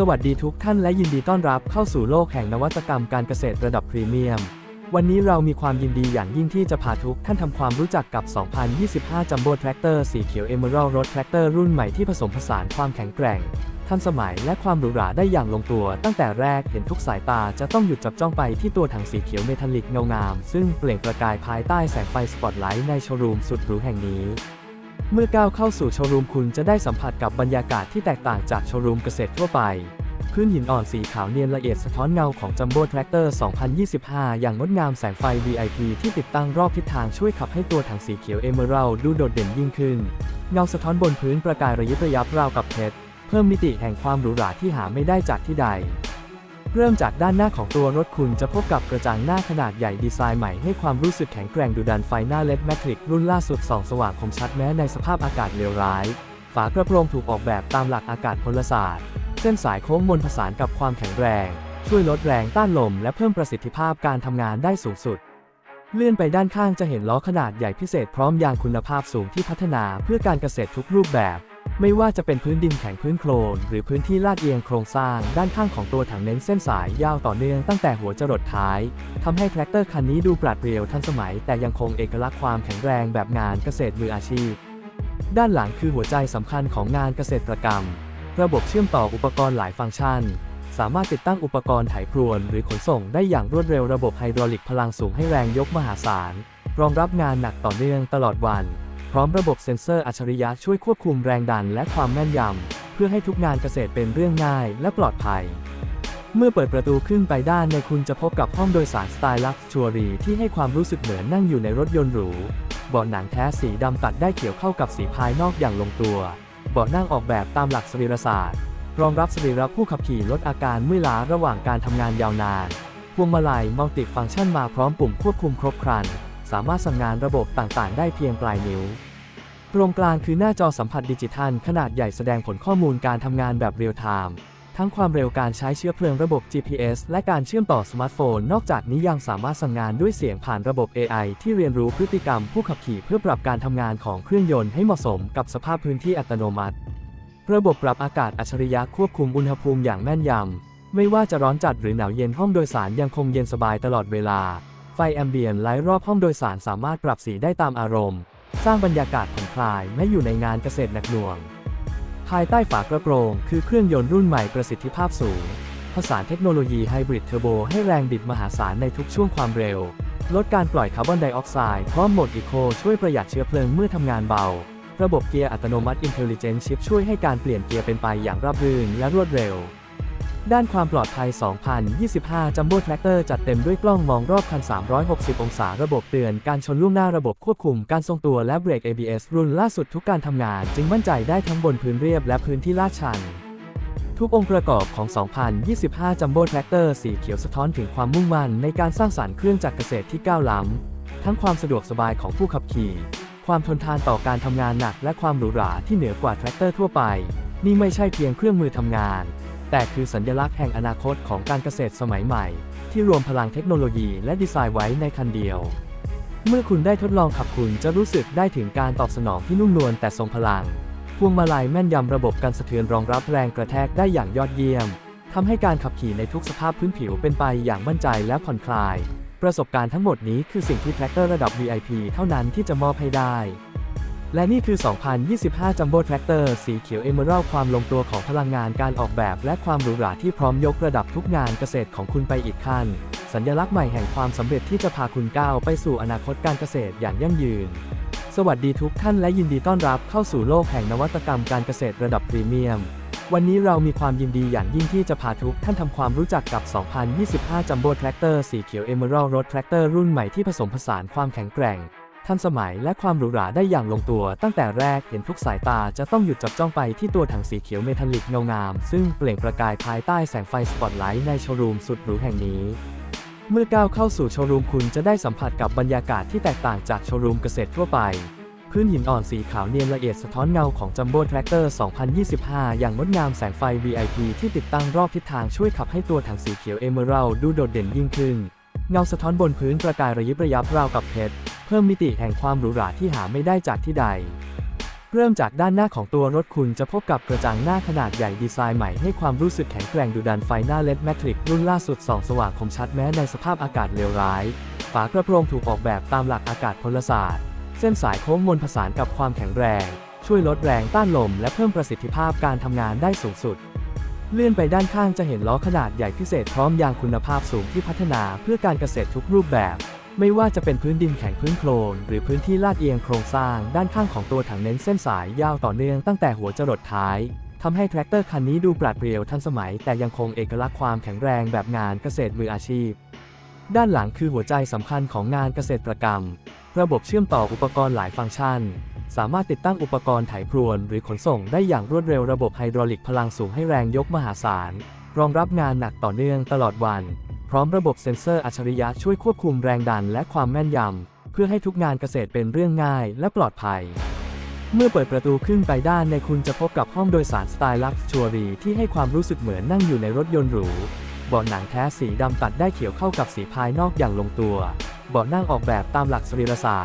สวัสดีทุกท่านและยินดีต้อนรับเข้าสู่โลกแห่งนวัตกรรมการเกษตรระดับพรีเมียม วันนี้เรามีความยินดีอย่างยิ่งที่จะพาทุกท่านทำความรู้จักกับ 2025 Jumbo Tractor สีเขียว Emerald Road Tractor รุ่นใหม่ที่ผสมผสานความแข็งแกร่ง ทันสมัยและความหรูหราได้อย่างลงตัว ตั้งแต่แรกเห็นทุกสายตาจะต้องหยุดจับจ้องไปที่ตัวถังสีเขียวเมทัลลิกเงางาม ซึ่งเปล่งประกายภายใต้แสงไฟสปอตไลท์ในโชว์รูมสุดหรูแห่งนี้ เมื่อก้าวเข้าสู่โชว์รูมคุณจะได้สัมผัสกับบรรยากาศที่แตกต่างจากโชว์รูมเกษตรทั่วไป พื้นหินอ่อนสีขาวเนียนละเอียดสะท้อนเงาของ Jumbo Tractor 2025 อย่างงดงามแสงไฟ VIP ที่ติดตั้งรอบทิศทางช่วยขับให้ตัวถังสีเขียว Emerald ดูโดดเด่นยิ่งขึ้น เงาสะท้อนบนพื้นประกายระยิบระยับราวกับเพชร เพิ่มมิติแห่งความหรูหราที่หาไม่ได้จากที่ใด เริ่มจากด้านหน้าของตัวรถคุณจะพบกับกระจังหน้าขนาดใหญ่ดีไซน์ใหม่ให้ความรู้สึกแข็งแกร่งดุดันไฟหน้าเลดแมทริกรุ่นล่าสุดส่องสว่างคมชัดแม้ในสภาพอากาศเลวร้าย ฝากระโปรงถูกออกแบบตามหลักอากาศพลศาสตร์ เส้นสายโค้งมนผสานกับความแข็งแรง ช่วยลดแรงต้านลมและเพิ่มประสิทธิภาพการทำงานได้สูงสุด เลื่อนไปด้านข้างจะเห็นล้อขนาดใหญ่พิเศษพร้อมยางคุณภาพสูงที่พัฒนาเพื่อการเกษตรทุกรูปแบบ ไม่ว่าจะเป็นพื้นดินแข็งพื้นโคลน หรือพื้นที่ลาดเอียงโครงสร้าง ด้านข้างของตัวถังเน้นเส้นสายยาวต่อเนื่องตั้งแต่หัวจรดท้ายทำให้แทรกเตอร์คันนี้ดูปราดเปรียวทันสมัย แต่ยังคงเอกลักษณ์ความแข็งแรงแบบงานเกษตรมืออาชีพ ด้านหลังคือหัวใจสำคัญของงานเกษตรกรรม ระบบเชื่อมต่ออุปกรณ์หลายฟังก์ชัน สามารถติดตั้งอุปกรณ์ไถพรวน หรือขนส่งได้อย่างรวดเร็วระบบไฮดรอลิกพลังสูงให้แรงยกมหาศาลรองรับงานหนักต่อเนื่องตลอดวัน ร้อมระบบเซ็นเซอร์อัจฉริยะช่วยควบคุมแรงดันและความแม่นยำ เพื่อให้ทุกงานเกษตรเป็นเรื่องง่ายและปลอดภัย เมื่อเปิดประตูขึ้นไปด้านในคุณจะพบกับห้องโดยสารสไตล์ลักชัวรีที่ให้ความรู้สึกเหมือนนั่งอยู่ในรถยนต์หรูเบาะหนังแท้สีดำตัดได้เกี่ยวเข้ากับสีภายนอกอย่างลงตัวเบาะนั่งออกแบบตามหลักสรีรศาสตร์ รองรับสรีระผู้ขับขี่ลดอาการเมื่อยล้าระหว่างการทำงานยาวนานพวงมาลัยมัลติฟังก์ชันมาพร้อมปุ่มควบคุมครบครัน สามารถสั่งงานระบบต่างๆ ได้เพียงปลายนิ้ว ตรงกลางคือหน้าจอสัมผัสดิจิทัล ขนาดใหญ่แสดงผลข้อมูลการทำงานแบบเรียลไทม์ ทั้งความเร็วการใช้เชื้อเพลิงระบบ GPS และการเชื่อมต่อสมาร์ทโฟน นอกจากนี้ยังสามารถสั่งงานด้วยเสียงผ่านระบบ AI ที่เรียนรู้พฤติกรรมผู้ขับขี่เพื่อปรับการทำงานของเครื่องยนต์ให้เหมาะสมกับสภาพพื้นที่อัตโนมัติ ระบบปรับอากาศอัจฉริยะควบคุมอุณหภูมิอย่างแม่นยำ ไม่ว่าจะร้อนจัดหรือหนาวเย็นห้องโดยสารยังคงเย็นสบายตลอดเวลา ไฟแอมเบียนไลท์รอบห้องโดยสารสามารถปรับสีได้ตามอารมณ์ สร้างบรรยากาศผ่อนคลายไม่อยู่ในงานเกษตรหนักหน่วง ภายใต้ฝากระโปรงคือเครื่องยนต์รุ่นใหม่ประสิทธิภาพสูง ผสานเทคโนโลยีไฮบริดเทอร์โบให้แรงบิดมหาศาลในทุกช่วงความเร็ว ลดการปล่อยคาร์บอนไดออกไซด์พร้อมโหมดอีโคช่วยประหยัดเชื้อเพลิงเมื่อทำงานเบา ระบบเกียร์อัตโนมัติ Intelligent Shift ช่วยให้การเปลี่ยนเกียร์เป็นไปอย่างราบรื่นและรวดเร็ว ด้านความปลอดภัย 2025 Jumbo Tractor จัดเต็มด้วยกล้องมองรอบคัน 360 องศา ระบบเตือน การชนล่วงหน้าระบบควบคุม การทรงตัวและเบรก ABS รุ่นล่าสุดทุกการทำงาน จึงมั่นใจได้ทั้งบนพื้นเรียบและพื้นที่ลาดชัน ทุกองค์ประกอบของ 2025 Jumbo Tractor สีเขียวสะท้อนถึงความมุ่งมั่นในการสร้างสารรค์เครื่องจักรเกษตรที่ก้าวล้ำ ทั้งความสะดวกสบายของผู้ขับขี่ ความทนทานต่อการทำงานหนัก และความหรูหราที่เหนือกว่าแทรกเตอร์ทั่วไป นี่ไม่ใช่เพียงเครื่องมือทำงาน แต่คือสัญลักษณ์แห่งอนาคตของการเกษตรสมัยใหม่ ที่รวมพลังเทคโนโลยีและดีไซน์ไว้ในคันเดียว เมื่อคุณได้ทดลองขับคุณจะรู้สึกได้ถึงการตอบสนองที่นุ่มนวลแต่ทรงพลัง พวงมาลัยแม่นยำระบบการสะเทือนรองรับแรงกระแทกได้อย่างยอดเยี่ยมทำให้การขับขี่ในทุกสภาพพื้นผิวเป็นไปอย่างมั่นใจและผ่อนคลาย ประสบการณ์ทั้งหมดนี้คือสิ่งที่แทรกเตอร์ระดับ VIP เท่านั้นที่จะมอบให้ได้ และนี่คือ 2025 Jumbo Tractor สีเขียว Emerald ความลงตัวของพลังงานการออกแบบและความหรูหราที่พร้อมยกระดับทุกงานเกษตรของคุณไปอีกขั้น สัญลักษณ์ใหม่แห่งความสำเร็จที่จะพาคุณก้าวไปสู่อนาคตการเกษตรอย่างยั่งยืน สวัสดีทุกท่านและยินดีต้อนรับเข้าสู่โลกแห่งนวัตกรรมการเกษตรระดับพรีเมียม วันนี้เรามีความยินดีอย่างยิ่งที่จะพาทุกท่านทำความรู้จักกับ 2025 Jumbo Tractor สีเขียว Emerald Road Tractor รุ่นใหม่ที่ผสมผสานความแข็งแกร่ง ทันสมัยและความหรูหราได้อย่างลงตัว ตั้งแต่แรกเห็นทุกสายตาจะต้องหยุดจับจ้องไปที่ตัวถังสีเขียวเมทัลลิกเงางาม ซึ่งเปล่งประกายภายใต้แสงไฟสปอตไลท์ในโชว์รูมสุดหรูแห่งนี้ เมื่อก้าวเข้าสู่โชว์รูมคุณจะได้สัมผัสกับบรรยากาศที่แตกต่างจากโชว์รูมเกษตรทั่วไป พื้นหินอ่อนสีขาวเนียนละเอียดสะท้อนเงาของ Jumbo Tractor 2025 อย่างงดงามแสงไฟ VIP ที่ติดตั้งรอบทิศทางช่วยขับให้ตัวถังสีเขียว Emerald ดูโดดเด่นยิ่งขึ้น เงาสะท้อนบนพื้นประกายระยิบระยับราวกับเพชร เพิ่มมิติแห่งความหรูหราที่หาไม่ได้จากที่ใด เริ่มจากด้านหน้าของตัวรถคุณจะพบกับกระจังหน้าขนาดใหญ่ดีไซน์ใหม่ให้ความรู้สึกแข็งแกร่งดุดันไฟหน้าเลดแมทริกรุ่นล่าสุดส่องสว่างคมชัดแม้ในสภาพอากาศเลวร้าย ฝากระโปรงถูกออกแบบตามหลักอากาศพลศาสตร์ เส้นสายโค้งมนผสานกับความแข็งแรง ช่วยลดแรงต้านลม และเพิ่มประสิทธิภาพการทำงานได้สูงสุดเลื่อนไปด้านข้างจะเห็นล้อขนาดใหญ่พิเศษพร้อมยางคุณภาพสูงที่พัฒนาเพื่อการเกษตรทุกรูปแบบ ไม่ว่าจะเป็นพื้นดินแข็งพื้นโคลนหรือพื้นที่ลาดเอียงโครงสร้างด้านข้างของตัวถังเน้นเส้นสายยาวต่อเนื่องตั้งแต่หัวจรดท้ายทำให้แทรกเตอร์คันนี้ดูปราดเปรียวทันสมัย แต่ยังคงเอกลักษณ์ความแข็งแรงแบบงานเกษตรมืออาชีพ ด้านหลังคือหัวใจสำคัญของงานเกษตรกรรม ระบบเชื่อมต่ออุปกรณ์หลายฟังก์ชัน สามารถติดตั้งอุปกรณ์ไถพรวน หรือขนส่งได้อย่างรวดเร็วระบบไฮดรอลิกพลังสูงให้แรงยกมหาศาลรองรับงานหนักต่อเนื่องตลอดวัน พร้อมระบบเซ็นเซอร์อัจฉริยะช่วยควบคุมแรงดันและความแม่นยำ เพื่อให้ทุกงานเกษตรเป็นเรื่องง่ายและปลอดภัย เมื่อเปิดประตูขึ้นไปด้านในคุณจะพบกับห้องโดยสารสไตล์ลักชัวรีที่ให้ความรู้สึกเหมือนนั่งอยู่ในรถยนต์หรูเบาะหนังแท้สีดำตัดได้เขียวเข้ากับสีภายนอกอย่างลงตัวเบาะนั่งออกแบบตามหลักสรีรศาสตร์